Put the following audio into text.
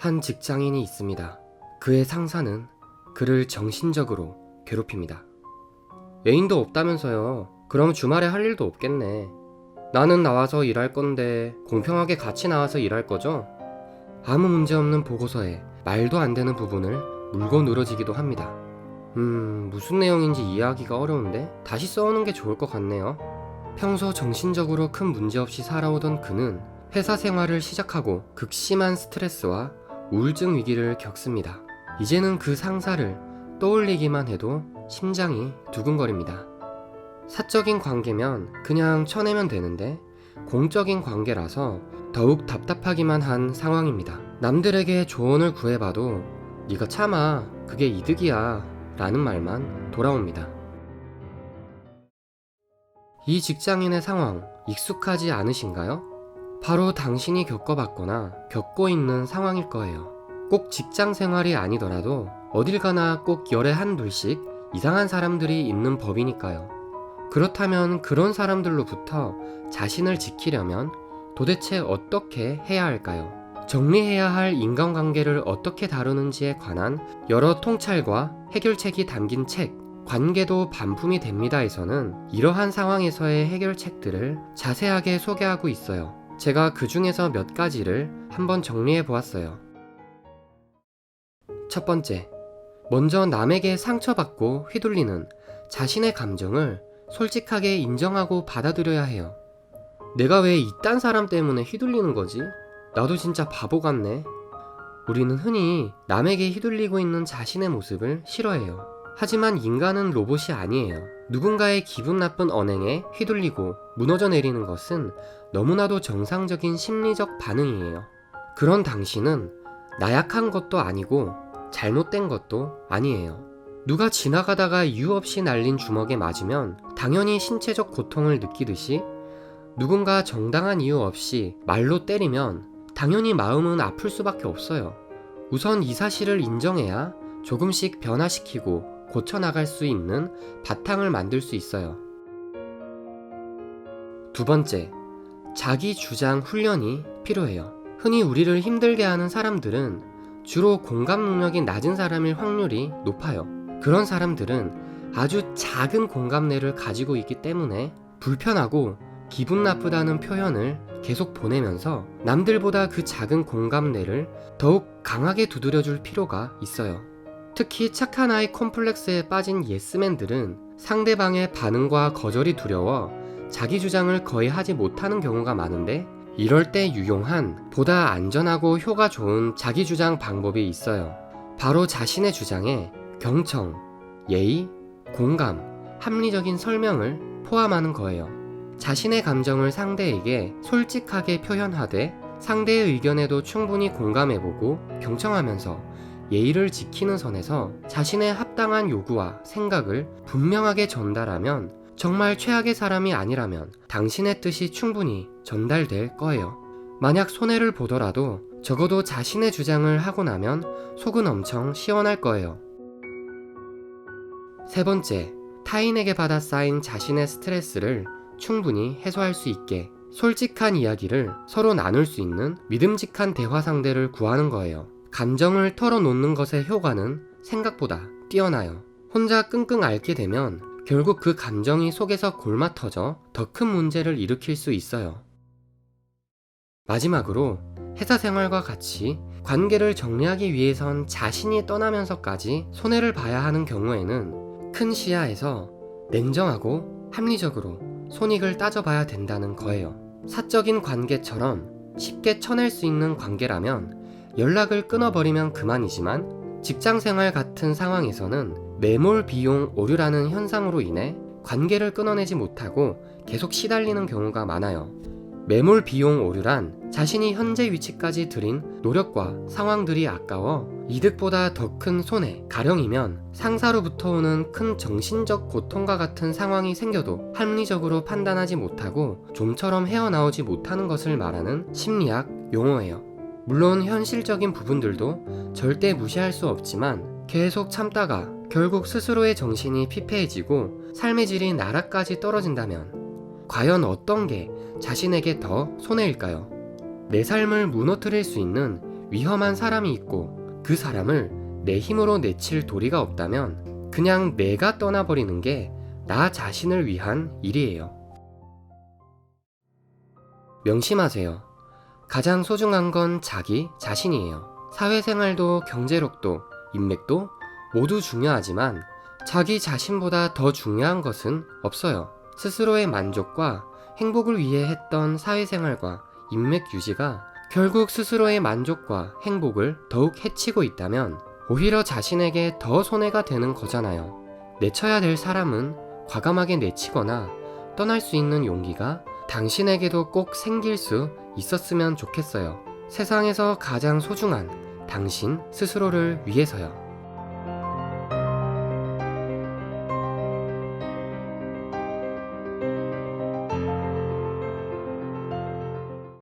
한 직장인이 있습니다. 그의 상사는 그를 정신적으로 괴롭힙니다. 애인도 없다면서요. 그럼 주말에 할 일도 없겠네. 나는 나와서 일할 건데 공평하게 같이 나와서 일할 거죠? 아무 문제 없는 보고서에 말도 안 되는 부분을 물고 늘어지기도 합니다. 음, 무슨 내용인지 이해하기가 어려운데 다시 써오는 게 좋을 것 같네요. 평소 정신적으로 큰 문제 없이 살아오던 그는 회사 생활을 시작하고 극심한 스트레스와 우울증 위기를 겪습니다. 이제는 그 상사를 떠올리기만 해도 심장이 두근거립니다. 사적인 관계면 그냥 쳐내면 되는데 공적인 관계라서 더욱 답답하기만 한 상황입니다. 남들에게 조언을 구해봐도 네가 참아 그게 이득이야 라는 말만 돌아옵니다. 이 직장인의 상황 익숙하지 않으신가요? 바로 당신이 겪어봤거나 겪고 있는 상황일 거예요. 꼭 직장 생활이 아니더라도 어딜 가나 꼭 열에 한둘씩 이상한 사람들이 있는 법이니까요. 그렇다면 그런 사람들로부터 자신을 지키려면 도대체 어떻게 해야 할까요? 정리해야 할 인간관계를 어떻게 다루는지에 관한 여러 통찰과 해결책이 담긴 책, 관계도 반품이 됩니다에서는 이러한 상황에서의 해결책들을 자세하게 소개하고 있어요. 제가 그 중에서 몇 가지를 한번 정리해 보았어요. 첫 번째, 먼저 남에게 상처받고 휘둘리는 자신의 감정을 솔직하게 인정하고 받아들여야 해요. 내가 왜 이딴 사람 때문에 휘둘리는 거지? 나도 진짜 바보 같네. 우리는 흔히 남에게 휘둘리고 있는 자신의 모습을 싫어해요. 하지만 인간은 로봇이 아니에요. 누군가의 기분 나쁜 언행에 휘둘리고 무너져 내리는 것은 너무나도 정상적인 심리적 반응이에요. 그런 당신은 나약한 것도 아니고 잘못된 것도 아니에요. 누가 지나가다가 이유 없이 날린 주먹에 맞으면 당연히 신체적 고통을 느끼듯이 누군가 정당한 이유 없이 말로 때리면 당연히 마음은 아플 수밖에 없어요. 우선 이 사실을 인정해야 조금씩 변화시키고 고쳐나갈 수 있는 바탕을 만들 수 있어요. 두 번째, 자기 주장 훈련이 필요해요. 흔히 우리를 힘들게 하는 사람들은 주로 공감 능력이 낮은 사람일 확률이 높아요. 그런 사람들은 아주 작은 공감내를 가지고 있기 때문에 불편하고 기분 나쁘다는 표현을 계속 보내면서 남들보다 그 작은 공감내를 더욱 강하게 두드려줄 필요가 있어요. 특히 착한 아이 콤플렉스에 빠진 예스맨들은 상대방의 반응과 거절이 두려워 자기 주장을 거의 하지 못하는 경우가 많은데 이럴 때 유용한 보다 안전하고 효과 좋은 자기 주장 방법이 있어요. 바로 자신의 주장에 경청, 예의, 공감, 합리적인 설명을 포함하는 거예요. 자신의 감정을 상대에게 솔직하게 표현하되 상대의 의견에도 충분히 공감해보고 경청하면서 예의를 지키는 선에서 자신의 합당한 요구와 생각을 분명하게 전달하면 정말 최악의 사람이 아니라면 당신의 뜻이 충분히 전달될 거예요. 만약 손해를 보더라도 적어도 자신의 주장을 하고 나면 속은 엄청 시원할 거예요. 세 번째, 타인에게 받아 쌓인 자신의 스트레스를 충분히 해소할 수 있게 솔직한 이야기를 서로 나눌 수 있는 믿음직한 대화 상대를 구하는 거예요. 감정을 털어놓는 것의 효과는 생각보다 뛰어나요. 혼자 끙끙 앓게 되면 결국 그 감정이 속에서 골마 터져 더 큰 문제를 일으킬 수 있어요. 마지막으로 회사 생활과 같이 관계를 정리하기 위해선 자신이 떠나면서까지 손해를 봐야 하는 경우에는 큰 시야에서 냉정하고 합리적으로 손익을 따져봐야 된다는 거예요. 사적인 관계처럼 쉽게 쳐낼 수 있는 관계라면 연락을 끊어버리면 그만이지만 직장 생활 같은 상황에서는 매몰 비용 오류라는 현상으로 인해 관계를 끊어내지 못하고 계속 시달리는 경우가 많아요. 매몰 비용 오류란 자신이 현재 위치까지 들인 노력과 상황들이 아까워 이득보다 더 큰 손해, 가령이면 상사로부터 오는 큰 정신적 고통과 같은 상황이 생겨도 합리적으로 판단하지 못하고 좀처럼 헤어나오지 못하는 것을 말하는 심리학 용어예요. 물론 현실적인 부분들도 절대 무시할 수 없지만 계속 참다가 결국 스스로의 정신이 피폐해지고 삶의 질이 나락까지 떨어진다면 과연 어떤 게 자신에게 더 손해일까요? 내 삶을 무너뜨릴 수 있는 위험한 사람이 있고 그 사람을 내 힘으로 내칠 도리가 없다면 그냥 내가 떠나버리는 게 나 자신을 위한 일이에요. 명심하세요. 가장 소중한 건 자기 자신이에요. 사회생활도 경제력도 인맥도 모두 중요하지만 자기 자신보다 더 중요한 것은 없어요. 스스로의 만족과 행복을 위해 했던 사회생활과 인맥 유지가 결국 스스로의 만족과 행복을 더욱 해치고 있다면 오히려 자신에게 더 손해가 되는 거잖아요. 내쳐야 될 사람은 과감하게 내치거나 떠날 수 있는 용기가 당신에게도 꼭 생길 수 있었으면 좋겠어요. 세상에서 가장 소중한 당신 스스로를 위해서요.